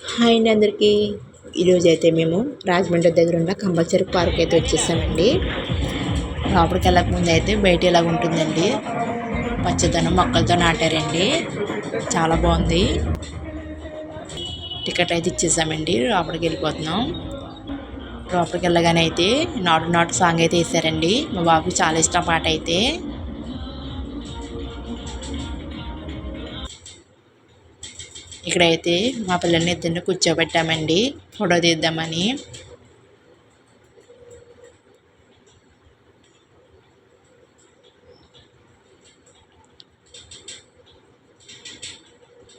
Hi అండి అందరికీ. ఈరోజు అయితే మేము రాజమండ్రి దగ్గర ఉన్న కంపల్సరీ పార్క్ అయితే వచ్చేసామండి లోపలికి వెళ్ళక ముందు అయితే బయట ఇలా ఉంటుందండి. పచ్చదనం మొక్కలతో నాటారండి. చాలా బాగుంది. టికెట్ అయితే ఇచ్చేసామండి. లోపలికి వెళ్ళిపోతున్నాం. లోపలికి వెళ్ళగానే అయితే నాటు నాటు సాంగ్ అయితే వేసారండి మా బాబుకి చాలా ఇష్టం పాట అయితే. ఇక్కడైతే మా పిల్లల్ని ఇద్దరిని కూర్చోబెట్టామండి. ఫోటో తీద్దామని.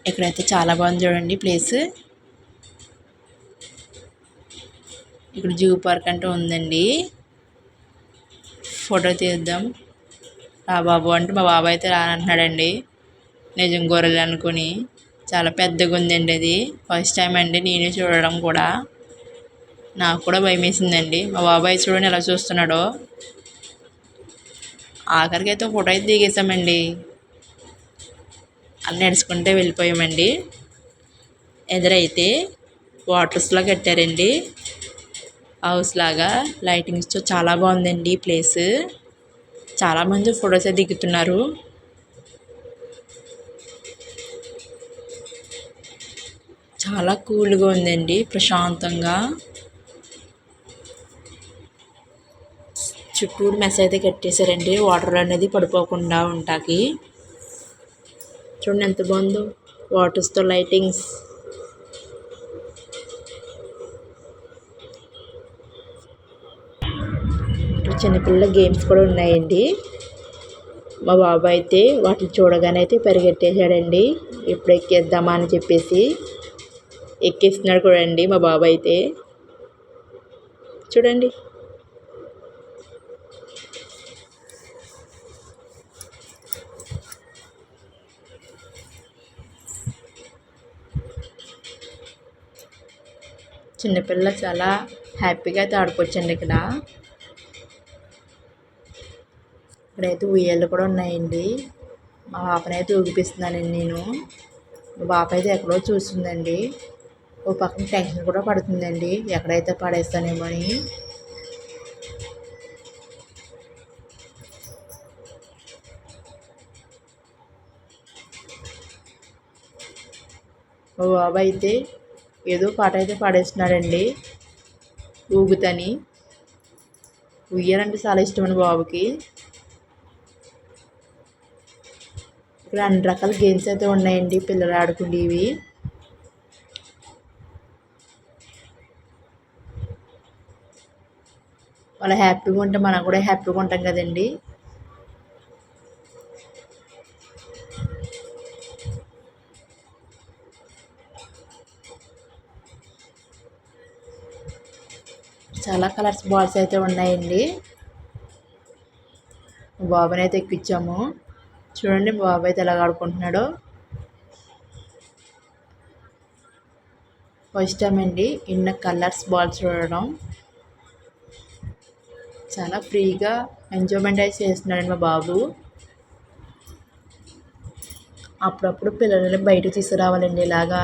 ఇక్కడైతే చాలా బాగుంది చూడండి ప్లేస్. ఇక్కడ జూ పార్క్ అంటూ ఉందండి. ఫోటో తీద్దాం. రా బాబు అంటే మా బాబు అయితే రానంటున్నాడండి. నిజం గొర్రెలు అనుకుని. చాలా పెద్దగా ఉందండి అది. ఫస్ట్ టైం అండి నేను చూడడం కూడా. నాకు కూడా భయం వేసిందండి మా బాబాయ్ చూడని ఎలా చూస్తున్నాడో. ఆఖరికి అయితే ఫోటో అయితే దిగేసామండి. అది నడుచుకుంటే వెళ్ళిపోయామండి. ఎదురైతే వాటర్స్లో కట్టారండి. హౌస్ లాగా లైటింగ్స్తో చాలా బాగుందండి ప్లేస్. చాలామంది ఫొటోస్ దిగుతున్నారు. చాలా కూల్గా ఉందండి ప్రశాంతంగా. చుట్టూరు మెస్ అయితే కట్టేశారండి వాటర్ అనేది పడిపోకుండా ఉంటాకి. చూడండి ఎంత బాగుందో వాటర్స్తో లైటింగ్స్. చిన్నపిల్లల గేమ్స్ కూడా ఉన్నాయండి. మా బాబు అయితే వాటిని చూడగానే అయితే పరిగెట్టేశాడండి ఎప్పుడు ఎక్కేద్దామా అని చెప్పేసి. ఎక్కిస్తున్నాడు కూడా అండి మా బాబు అయితే చూడండి. చిన్నపిల్ల చాలా హ్యాపీగా అయితే ఆడుకోవచ్చండి ఇక్కడ. ఇక్కడైతే ఉయ్యాలు కూడా ఉన్నాయండి. మా పాపనైతే ఊగిపిస్తున్నానండి నేను. మా పాప అయితే ఎక్కడో చూస్తుందండి. ఓ పక్కన టెన్షన్ కూడా పడుతుందండి. ఎక్కడైతే పడేస్తానేమో అని ఓ బాబు అయితే ఏదో పాట అయితే పాడేస్తున్నాడండి. ఊగుతని. ఉయ్యాలంటే చాలా ఇష్టమని బాబుకి. ఇక్కడ అన్ని రకాల గేమ్స్ అయితే ఉన్నాయండి. పిల్లలు ఆడుకునేవి వాళ్ళు హ్యాపీగా ఉంటే మనం కూడా హ్యాపీగా ఉంటాం కదండి. చాలా కలర్స్ బాల్స్ అయితే ఉన్నాయండి. బాబుని అయితే ఎక్కించాము చూడండి బాబు అయితే ఎలా ఆడుకుంటున్నాడో. ఫస్ట్ టైం అండి ఇన్న కలర్స్ బాల్స్ చూడడం. చాలా ఫ్రీగా ఎంజాయ్మెంట్ అయితే చేస్తున్నాడండి మా బాబు. అప్పుడప్పుడు పిల్లలని బయట తీసుకురావాలండి ఇలాగా.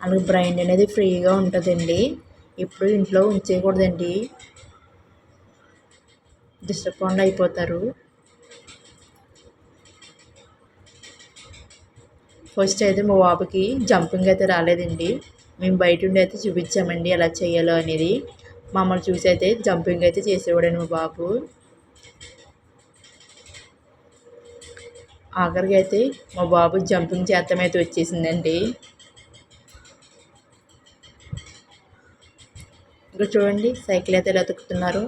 వాళ్ళకి బ్రైండ్ అనేది ఫ్రీగా ఉంటుందండి. ఇప్పుడు ఇంట్లో ఉంచేయకూడదండి. డిస్టర్బ్ అయిపోతారు. ఫస్ట్ అయితే మా బాబుకి జంపింగ్ అయితే రాలేదండి. మేము బయట ఉండి అయితే చూపించామండి ఎలా చేయాలో అనేది. మమ్మల్ని చూసి అయితే జంపింగ్ అయితే చేసేవాడండి మా బాబు. ఆఖరికి అయితే మా బాబు జంపింగ్ చేతం అయితే వచ్చేసిందండి. ఇక్కడ చూడండి సైకిల్ అయితే ఎలా తొక్కుతున్నారు.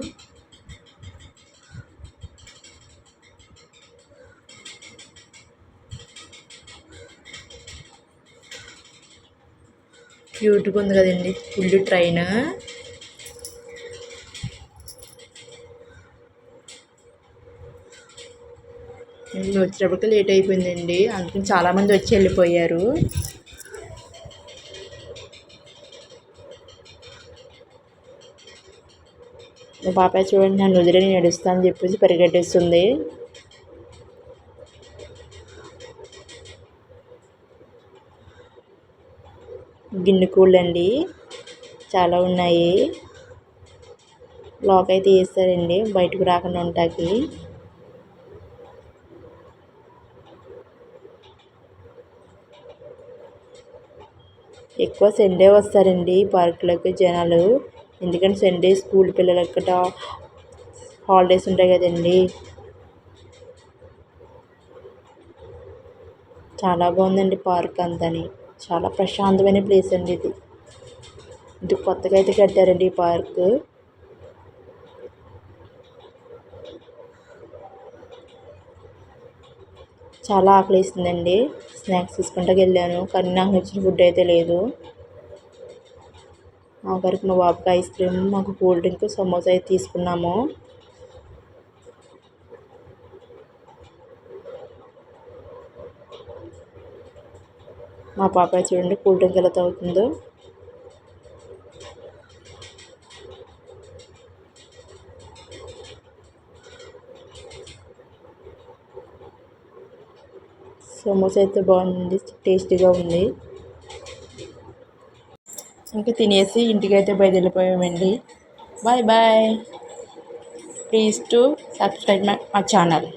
క్యూట్గా ఉంది కదండి ఫుల్ ట్రైన్ నేను వచ్చేటప్పటికి లేట్ అయిపోయిందండి. అందుకని చాలామంది వచ్చి వెళ్ళిపోయారు. మా పాపాయ చూడండి నన్ను వదిలేని నడుస్తా అని చెప్పేసి పరిగెట్టేస్తుంది. గిన్నె కూళ్ళండి చాలా ఉన్నాయి. లోకైతే వేస్తారండి. బయటకు రాకుండా ఉంటాకి ఎక్కువ సండే వస్తారండి పార్కులోకి జనాలు. ఎందుకంటే సండే స్కూల్ పిల్లలకి గట్రా హాలిడేస్ ఉంటాయి కదండి. చాలా బాగుందండి పార్క్ అంతని. చాలా ప్రశాంతమైన ప్లేస్ అండి ఇది. ఇది కొత్తగా అయితే కట్టారండి ఈ పార్క్. చాలా ఆకలిస్తుందండి స్నాక్స్ తీసుకుంటూ వెళ్ళాను. కానీ నాకు నచ్చిన ఫుడ్ అయితే లేదు. ఆఖరికి మా బాబుకి ఐస్ క్రీమ్ మాకు కూల్ డ్రింక్ సమోసా అయితే తీసుకున్నాము. మా పాప చూడండి కూల్ డ్రింక్ ఎలా తాగుతుందో. సమోసా అయితే బాగుంది టేస్టీగా ఉంది. ఇంకా తినేసి ఇంటికైతే బయలుదేరిపోయామండి. Bye bye. Please to subscribe my మా ఛానల్.